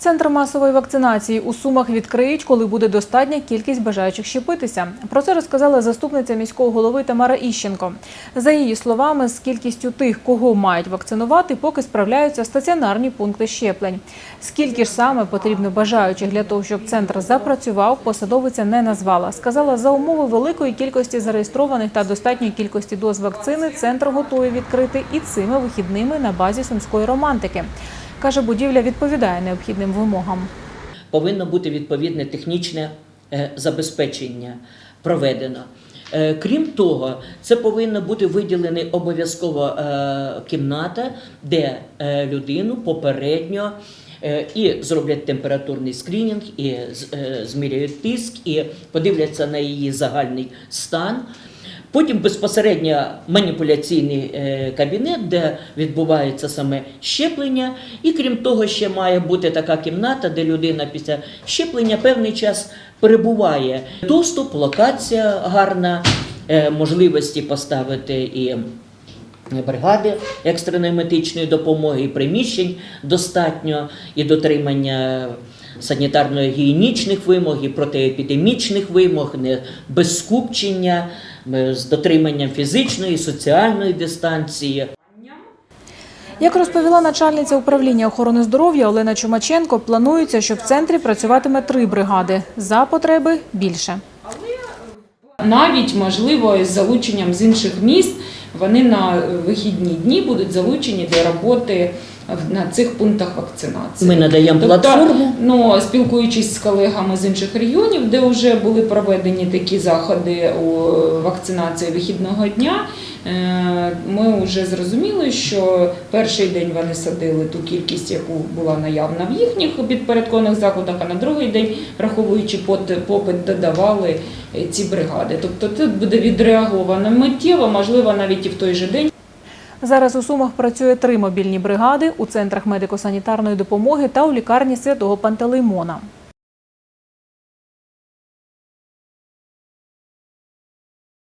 Центр масової вакцинації у Сумах відкриють, коли буде достатня кількість бажаючих щепитися. Про це розказала заступниця міського голови Тамара Іщенко. За її словами, з кількістю тих, кого мають вакцинувати, поки справляються стаціонарні пункти щеплень. Скільки ж саме потрібно бажаючих для того, щоб центр запрацював, посадовиця не назвала. Сказала, за умови великої кількості зареєстрованих та достатньої кількості доз вакцини центр готовий відкрити і цими вихідними на базі сумської романтики. Каже, будівля відповідає необхідним вимогам. повинно бути відповідне технічне е, забезпечення проведено. Е, Крім того, це повинна бути виділена обов'язково е, кімната, де людину попередньо і зроблять температурний скринінг, і зміряють тиск, і подивляться на її загальний стан. Потім безпосередньо маніпуляційний е, кабінет, де відбувається саме щеплення. І крім того, ще має бути така кімната, де людина після щеплення певний час перебуває. Доступ, локація гарна, е, можливості поставити і бригади екстреної медичної допомоги, і приміщень достатньо, і дотримання санітарно-гігієнічних вимог, і протиепідемічних вимог, не без скупчення, е, з дотриманням фізичної і соціальної дистанції. Як розповіла начальниця управління охорони здоров'я Олена Чумаченко, планується, що в центрі працюватиме три бригади. За потреби більше. Навіть можливо з залученням з інших міст вони на вихідні дні будуть залучені до роботи на цих пунктах вакцинації. Ми надаємо Тобто, платформу. Ну, спілкуючись з колегами з інших регіонів, де вже були проведені такі заходи у вакцинації вихідного дня, е, ми вже зрозуміли, що перший день вони садили ту кількість, яку була наявна в їхніх підпорядкованих закладах, а на другий день, враховуючи попит, додавали е, ці бригади. Тобто тут буде відреаговано миттєво, можливо, навіть в той же день. Зараз у Сумах працює три мобільні бригади у центрах медико-санітарної допомоги та у лікарні святого Пантелеймона.